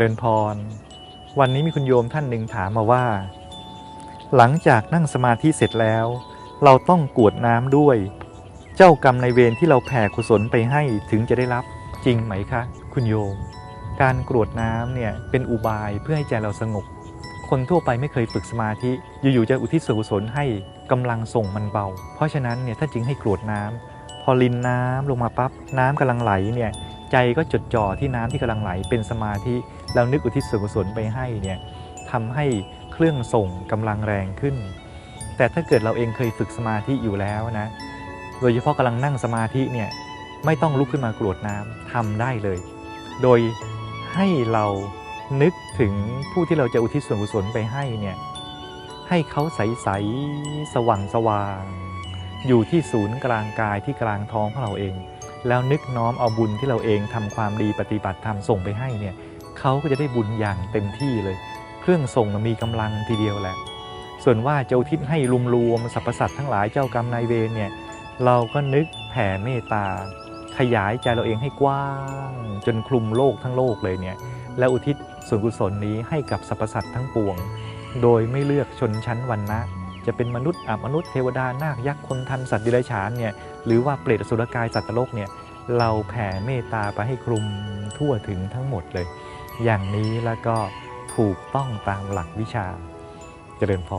ริญพร วันนี้มีคุณโยมท่านหนึ่งถามมาว่า หลังจากนั่งสมาธิเสร็จแล้ว เราต้องกรวดน้ำด้วย เจ้ากรรมในเวรที่เราแผ่กุศลไปให้ถึงจะได้รับจริงไหมคะ คุณโยม การกรวดน้ำเนี่ยเป็นอุบายเพื่อให้ใจเราสงบ คนทั่วไปไม่เคยฝึกสมาธิอยู่ๆจะอุทิศส่วนกุศลให้กำลังส่งมันเบา เพราะฉะนั้นเนี่ยท่านจึงให้กรวดน้ำพอลินน้ำลงมาปั๊บน้ำกำลังไหลเนี่ย ใจก็จดจ่อที่น้ำที่กำลังไหลเป็นสมาธิแล้วนึกอุทิศส่วนกุศลไปให้เนี่ยทำให้เครื่องส่งกำลังแรงขึ้น แต่ถ้าเกิดเราเองเคยฝึกสมาธิอยู่แล้วนะโดยเฉพาะกำลังนั่งสมาธิเนี่ยไม่ต้องลุกขึ้นมากรวดน้ำทำได้เลย โดยให้เรานึกถึงผู้ที่เราจะอุทิศส่วนกุศลไปให้เนี่ยให้เขาใสๆสว่างสว่าง อยู่ที่ศูนย์กลางกายที่กลางท้องของเราเอง แล้วนึกน้อมเอาบุญที่เราเองทำความดีปฏิบัติธรรมส่งไปให้เนี่ยเขาก็จะได้บุญอย่างเต็มที่เลย เครื่องส่งมีกำลังทีเดียวแหละ ส่วนว่าเจะอุทิศให้รวมสรรพสัตว์ทั้งหลายเจ้ากรรมนายเวรเนี่ยเราก็นึกแผ่เมตตา ขยายใจเราเองให้กว้าง จนคลุมโลกทั้งโลกเลยเนี่ยแล้วอุทิศส่วนกุศลนี้ให้กับสรรพสัตว์ทั้งปวง โดยไม่เลือกชนชั้นวรรณะ จะเป็นมนุษย์อมนุษย์เทวดานาคยักษ์คนทันสัตว์ดิเรกชันเนี่ยหรือว่าเปรตสุรกายสัตว์โลกเนี่ยเราแผ่เมตตาไปให้คลุมทั่วถึงทั้งหมดเลย อย่างนี้แล้วก็ถูกต้องตามหลักวิชาเจริญพร